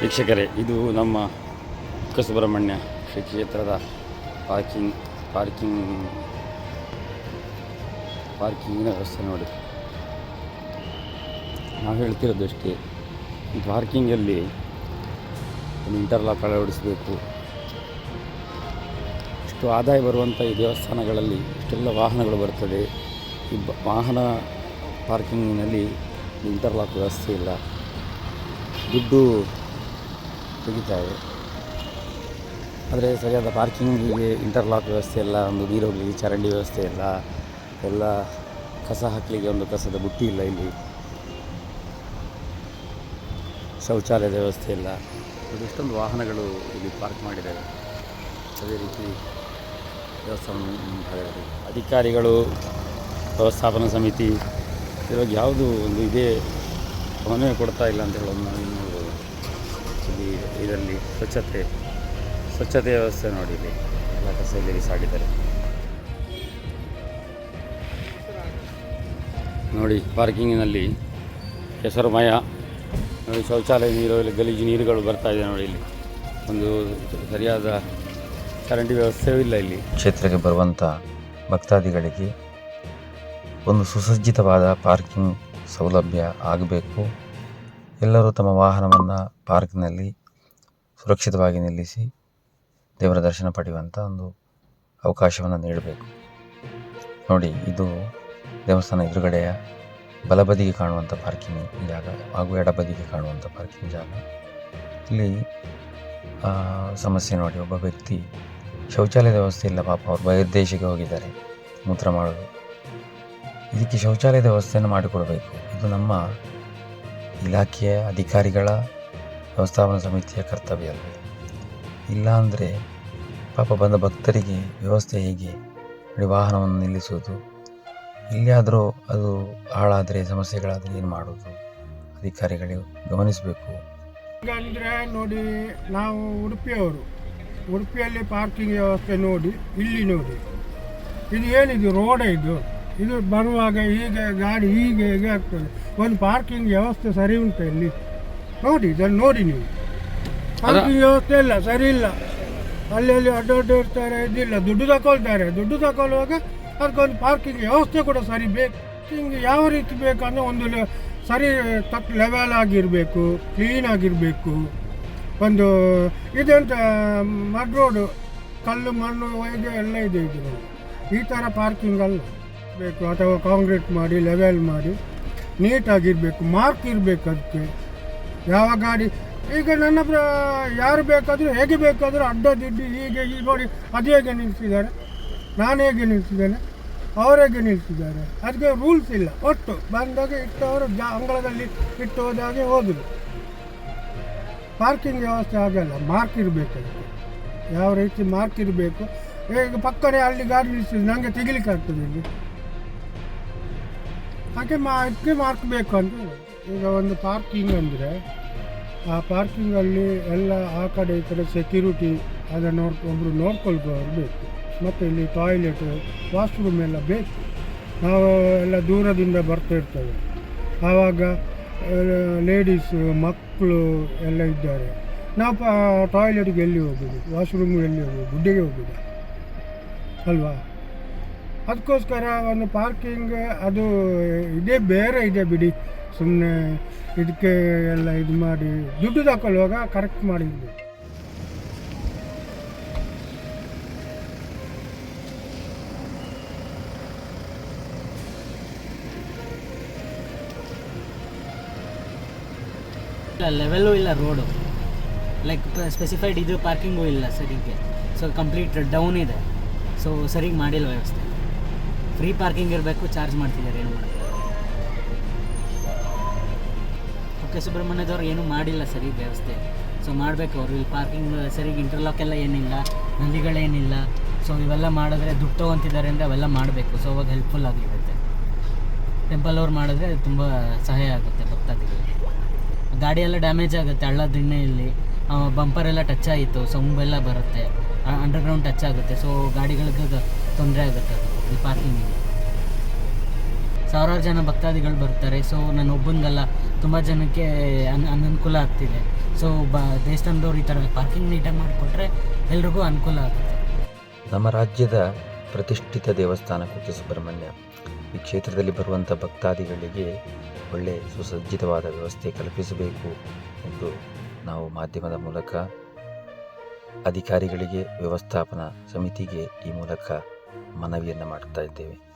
ವೀಕ್ಷಕರೇ, ಇದು ನಮ್ಮ ಸುಬ್ರಹ್ಮಣ್ಯ ಕ್ಷೇತ್ರದ ಪಾರ್ಕಿಂಗ್ ಪಾರ್ಕಿಂಗ್, ಪಾರ್ಕಿಂಗಿನ ವ್ಯವಸ್ಥೆ ನೋಡಿ. ನಾವು ಹೇಳ್ತಿರೋದು ಅಷ್ಟೇ, ಪಾರ್ಕಿಂಗಲ್ಲಿ ಇಂಟರ್ಲಾಕ್ ಅಳವಡಿಸಬೇಕು. ಇಷ್ಟು ಆದಾಯ ಬರುವಂಥ ಈ ದೇವಸ್ಥಾನಗಳಲ್ಲಿ ಇಷ್ಟೆಲ್ಲ ವಾಹನಗಳು ಬರ್ತದೆ. ಈ ವಾಹನ ಪಾರ್ಕಿಂಗಿನಲ್ಲಿ ಇಂಟರ್ಲಾಕ್ ವ್ಯವಸ್ಥೆ ಇಲ್ಲ. ದುಡ್ಡು ತೆಗಿತಾರೆ ಆದರೆ ಸರಿಯಾದ ಪಾರ್ಕಿಂಗಿಗೆ ಇಂಟರ್ಲಾಕ್ ವ್ಯವಸ್ಥೆ ಇಲ್ಲ ಒಂದು ನೀರು ಹೋಗಲಿಕ್ಕೆ ಚರಂಡಿ ವ್ಯವಸ್ಥೆ ಇಲ್ಲ ಎಲ್ಲ ಕಸ ಹಾಕಲಿಕ್ಕೆ ಒಂದು ಕಸದ ಬುಟ್ಟಿ ಇಲ್ಲ ಇಲ್ಲಿ. ಶೌಚಾಲಯದ ವ್ಯವಸ್ಥೆ ಇಲ್ಲ. ಇದು ಇಷ್ಟೊಂದು ವಾಹನಗಳು ಇಲ್ಲಿ ಪಾರ್ಕ್ ಮಾಡಿದ್ದಾರೆ. ಅದೇ ರೀತಿ ದೇವಸ್ಥಾನ ಅಧಿಕಾರಿಗಳು ವ್ಯವಸ್ಥಾಪನಾ ಸಮಿತಿ ಇವಾಗ ಯಾವುದು ಒಂದು ಇದೇ ಗಮನವೇ ಕೊಡ್ತಾ ಇಲ್ಲ ಅಂತ ಹೇಳೋದು ನಾವು ಇಲ್ಲಿ ಇದರಲ್ಲಿ ಸ್ವಚ್ಛತೆ ಸ್ವಚ್ಛತೆ ವ್ಯವಸ್ಥೆ ನೋಡಿ ಇಲ್ಲಿ ಎಲ್ಲ ಕಸ ಇಲ್ಲಿ ಸಾಡಿದ್ದಾರೆ ನೋಡಿ, ಪಾರ್ಕಿಂಗಿನಲ್ಲಿ ಹೆಸರುಮಯ ನೋಡಿ, ಶೌಚಾಲಯ ನೀರು, ಇಲ್ಲಿ ಗಲೀಜು ನೀರುಗಳು ಬರ್ತಾ ಇದೆ ನೋಡಿ ಇಲ್ಲಿ. ಒಂದು ಸರಿಯಾದ ಕರೆಂಟ್ ವ್ಯವಸ್ಥೆಯೂ ಇಲ್ಲ ಇಲ್ಲಿ. ಕ್ಷೇತ್ರಕ್ಕೆ ಬರುವಂಥ ಭಕ್ತಾದಿಗಳಿಗೆ ಒಂದು ಸುಸಜ್ಜಿತವಾದ ಪಾರ್ಕಿಂಗ್ ಸೌಲಭ್ಯ ಆಗಬೇಕು. ಎಲ್ಲರೂ ತಮ್ಮ ವಾಹನವನ್ನು ಪಾರ್ಕ್ನಲ್ಲಿ ಸುರಕ್ಷಿತವಾಗಿ ನಿಲ್ಲಿಸಿ ದೇವರ ದರ್ಶನ ಪಡೆಯುವಂಥ ಒಂದು ಅವಕಾಶವನ್ನು ನೀಡಬೇಕು. ನೋಡಿ, ಇದು ದೇವಸ್ಥಾನ ಎದುರುಗಡೆಯ ಬಲಬದಿಗೆ ಕಾಣುವಂಥ ಪಾರ್ಕಿಂಗ್ ಜಾಗ ಹಾಗೂ ಎಡಬದಿಗೆ ಕಾಣುವಂಥ ಪಾರ್ಕಿಂಗ್ ಜಾಗ. ಇಲ್ಲಿ ಸಮಸ್ಯೆ ನೋಡಿ, ಒಬ್ಬ ವ್ಯಕ್ತಿ ಶೌಚಾಲಯದ ವ್ಯವಸ್ಥೆ ಇಲ್ಲ, ಪಾಪ ಅವರು ಬಹಿರ್ದೇಶಕ್ಕೆ ಹೋಗಿದ್ದಾರೆ, ಮೂತ್ರ ಮಾಡೋದು. ಇದಕ್ಕೆ ಶೌಚಾಲಯದ ವ್ಯವಸ್ಥೆಯನ್ನು ಮಾಡಿಕೊಡಬೇಕು. ಇದು ನಮ್ಮ ಇಲಾಖೆಯ ಅಧಿಕಾರಿಗಳ ವ್ಯವಸ್ಥಾಪನಾ ಸಮಿತಿಯ ಕರ್ತವ್ಯ ಅಲ್ಲ ಇಲ್ಲ ಅಂದರೆ ಪಾಪ ಬಂದ ಭಕ್ತರಿಗೆ ವ್ಯವಸ್ಥೆ ಹೇಗೆ? ನೋಡಿ, ವಾಹನವನ್ನು ನಿಲ್ಲಿಸುವುದು. ಎಲ್ಲಿಯಾದರೂ ಅದು ಹಾಳಾದರೆ, ಸಮಸ್ಯೆಗಳಾದರೆ ಏನು ಮಾಡೋದು? ಅಧಿಕಾರಿಗಳು ಗಮನಿಸಬೇಕು. ಅಂದರೆ ನೋಡಿ, ನಾವು ಉಡುಪಿಯವರು, ಉಡುಪಿಯಲ್ಲಿ ಪಾರ್ಕಿಂಗ್ ವ್ಯವಸ್ಥೆ ನೋಡಿ, ಇಲ್ಲಿ ನೋಡಿ. ಇದು ಏನಿದು? ರೋಡ ಇದು. ಇದು ಬರುವಾಗ ಹೀಗೆ ಗಾಡಿ ಹೀಗೆ ಹೇಗೆ ಆಗ್ತದೆ. ಒಂದು ಪಾರ್ಕಿಂಗ್ ವ್ಯವಸ್ಥೆ ಸರಿ ಉಂಟು ಇಲ್ಲಿ? ನೋಡಿ ಇದನ್ನು ನೋಡಿ ನೀವು. ಪಾರ್ಕಿಂಗ್ ವ್ಯವಸ್ಥೆ ಇಲ್ಲ ಸರಿ ಇಲ್ಲ. ಅಲ್ಲಿ ಅಲ್ಲಿ ಅಡ್ಡಾಡ್ಡ ಇರ್ತಾರೆ ಇದಿಲ್ಲ. ದುಡ್ಡು ತಗೊಳ್ತಾರೆ ದುಡ್ಡು ತಗೊಳ್ಳುವಾಗ ಅದಕ್ಕೊಂದು ಪಾರ್ಕಿಂಗ್ ವ್ಯವಸ್ಥೆ ಕೂಡ ಸರಿ ಬೇಕು. ಹಿಂಗೆ ಯಾವ ರೀತಿ ಬೇಕಂದ್ರೆ ಒಂದು ಸರಿ ತಕ್ಕ ಲೆವೆಲ್ ಆಗಿರಬೇಕು ಕ್ಲೀನ್ ಆಗಿರಬೇಕು. ಒಂದು ಇದೆಂತ ಮಡ್ ರೋಡು ಕಲ್ಲು ಮಣ್ಣು ಇದು ಎಲ್ಲ ಇದೆ ಇದು. ಈ ಥರ ಪಾರ್ಕಿಂಗ್ ಅಲ್ಲ. ಬೇಕು ಅಥವಾ ಕಾಂಕ್ರೀಟ್ ಮಾಡಿ ಲೆವೆಲ್ ಮಾಡಿ ನೀಟಾಗಿರಬೇಕು ಮಾರ್ಕ್ ಇರಬೇಕು ಅದಕ್ಕೆ. ಯಾವ ಗಾಡಿ, ಈಗ ನನ್ನ ಪ್ರ ಯಾರು ಬೇಕಾದರೂ, ಹೇಗೆ ಬೇಕಾದರೂ ಅಡ್ಡದಿಡ್ಡಿ ಹೀಗೆ ಈಗ ನೋಡಿ, ಅದು ಹೇಗೆ ನಿಲ್ಲಿಸಿದ್ದಾರೆ, ನಾನು ಹೇಗೆ ನಿಲ್ಲಿಸಿದ್ದೇನೆ, ಅವ್ರು ಹೇಗೆ ನಿಲ್ಲಿಸಿದ್ದಾರೆ, ಅದಕ್ಕೆ ರೂಲ್ಸ್ ಇಲ್ಲ. ಒಟ್ಟು ಬಂದಾಗ ಇಟ್ಟವರು ಜಾ, ಅಂಗಳದಲ್ಲಿ ಇಟ್ಟು ಹೋದಾಗೆ ಹೋದರು. ಪಾರ್ಕಿಂಗ್ ವ್ಯವಸ್ಥೆ ಆಗಲ್ಲ ಮಾರ್ಕ್ ಇರಬೇಕು ಅದಕ್ಕೆ. ಯಾವ ರೀತಿ ಮಾರ್ಕ್ ಇರಬೇಕು, ಈಗ ಪಕ್ಕನೇ ಅಲ್ಲಿ ಗಾಡಿ ನಿಲ್ಲಿಸಿದ್ರು ನನಗೆ ತೆಗಿಲಿಕ್ಕೆ ಆಗ್ತದೆ ಇಲ್ಲಿ. ಹಾಗೆ ಅದಕ್ಕೆ ಮಾರ್ಕ್ ಬೇಕು ಅಂತ. ಈಗ ಒಂದು ಪಾರ್ಕಿಂಗ್ ಅಂದರೆ, ಆ ಪಾರ್ಕಿಂಗಲ್ಲಿ ಎಲ್ಲ ಆ ಕಡೆ ಈ ಕಡೆ ಸೆಕ್ಯೂರಿಟಿ ಅದನ್ನು ನೋಡ್ಕೊ ಒಬ್ಬರು ನೋಡ್ಕೊಳ್ಬೋದು ಬೇಕು. ಮತ್ತು ಇಲ್ಲಿ ಟಾಯ್ಲೆಟ್ ವಾಶ್ರೂಮ್ ಎಲ್ಲ ಬೇಕು. ನಾವು ಎಲ್ಲ ದೂರದಿಂದ ಬರ್ತಾ ಇರ್ತೇವೆ. ಆವಾಗ ಲೇಡೀಸು ಮಕ್ಕಳು ಎಲ್ಲ ಇದ್ದಾರೆ. ನಾವು ಟಾಯ್ಲೆಟ್ಗೆ ಎಲ್ಲಿ ಹೋಗೋದು? ವಾಶ್ರೂಮ್ಗೆ ಎಲ್ಲಿ ಹೋಗೋದು? ಗುಡ್ಡೆಗೆ ಹೋಗೋದು? ಅಲ್ವಾ? ಅದಕ್ಕೋಸ್ಕರ ಒಂದು ಪಾರ್ಕಿಂಗ್, ಅದು ಇದೇ ಬೇರೆ ಇದೆ ಬಿಡಿ. ಸುಮ್ಮನೆ ಇದಕ್ಕೆ ಎಲ್ಲ ಇದು ಮಾಡಿ, ದುಡ್ಡು ತಗೊಳ್ಳುವಾಗ ಕರೆಕ್ಟ್ ಮಾಡಿದ್ವಿ ಲೆವೆಲ್ಲೂ ಇಲ್ಲ ರೋಡು ಲೈಕ್ ಸ್ಪೆಸಿಫೈಡ್ ಇದು ಪಾರ್ಕಿಂಗು ಇಲ್ಲ ಸರಿಗೆ. ಸೊ ಕಂಪ್ಲೀಟ್ ಡೌನ್ ಇದೆ. ಸೊ ಸರಿಗೆ ಮಾಡಿಲ್ಲ ವ್ಯವಸ್ಥೆ. ಫ್ರೀ ಪಾರ್ಕಿಂಗ್ ಇರಬೇಕು, ಚಾರ್ಜ್ ಮಾಡ್ತಿದ್ದಾರೆ ಏನು ಮಾಡೋದು? ಕುಕ್ಕೆ ಸುಬ್ರಹ್ಮಣ್ಯದವ್ರು ಏನೂ ಮಾಡಿಲ್ಲ ಸರಿ ವ್ಯವಸ್ಥೆ. ಸೊ ಮಾಡಬೇಕು ಅವರು. ಇಲ್ಲಿ ಪಾರ್ಕಿಂಗ್ ಸರಿಗೆ ಇಂಟರ್ಲಾಕ್ ಎಲ್ಲ ಏನಿಲ್ಲ ನಲ್ಲಿಗಳೇನಿಲ್ಲ ಸೊ ಇವೆಲ್ಲ ಮಾಡಿದ್ರೆ ದುಡ್ಡು ತೊಗೊತಿದ್ದಾರೆ ಅಂದರೆ ಅವೆಲ್ಲ ಮಾಡಬೇಕು. ಸೊ ಅವಾಗ ಹೆಲ್ಪ್ಫುಲ್ ಆಗಿರುತ್ತೆ. ಟೆಂಪಲ್ ಅವ್ರು ಮಾಡಿದ್ರೆ ತುಂಬ ಸಹಾಯ ಆಗುತ್ತೆ ಭಕ್ತಾದಿಗಳಿಗೆ. ಗಾಡಿ ಎಲ್ಲ ಡ್ಯಾಮೇಜ್ ಆಗುತ್ತೆ ಹಳ್ಳ ಬಂಪರ್ ಎಲ್ಲ ಟಚ್ ಆಯಿತು ಸೊಂಬೆಲ್ಲ ಬರುತ್ತೆ. ಅಂಡರ್ಗ್ರೌಂಡ್ ಟಚ್ ಆಗುತ್ತೆ. ಸೊ ಗಾಡಿಗಳಿಗೆ ತೊಂದರೆ ಆಗುತ್ತೆ ಅದು. ಈ ಪಾರ್ಕಿಂಗಿಂದ ಸಾವಿರಾರು ಜನ ಭಕ್ತಾದಿಗಳು ಬರ್ತಾರೆ ಸೊ ನಾನು ಒಬ್ಬನಿಗಲ್ಲ ತುಂಬ ಜನಕ್ಕೆ ಅನ್, ಅನನುಕೂಲ ಆಗ್ತಿದೆ. ಸೊ ಬ, ದೇವಸ್ಥಾನದವ್ರು ಈ ಥರ ಪಾರ್ಕಿಂಗ್ ನೀಟಾಗಿ ಮಾಡಿಕೊಟ್ರೆ ಎಲ್ರಿಗೂ ಅನುಕೂಲ ಆಗುತ್ತೆ. ನಮ್ಮ ರಾಜ್ಯದ ಪ್ರತಿಷ್ಠಿತ ದೇವಸ್ಥಾನ ಕುಕ್ಕೆ ಸುಬ್ರಹ್ಮಣ್ಯ. ಈ ಕ್ಷೇತ್ರದಲ್ಲಿ ಬರುವಂಥ ಭಕ್ತಾದಿಗಳಿಗೆ ಒಳ್ಳೆ ಸುಸಜ್ಜಿತವಾದ ವ್ಯವಸ್ಥೆ ಕಲ್ಪಿಸಬೇಕು ಎಂದು ನಾವು ಮಾಧ್ಯಮದ ಮೂಲಕ ಅಧಿಕಾರಿಗಳಿಗೆ ವ್ಯವಸ್ಥಾಪನಾ ಸಮಿತಿಗೆ ಈ ಮೂಲಕ ಮನವಿಯನ್ನು ಮಾಡ್ತಾ ಇದ್ದೇವೆ.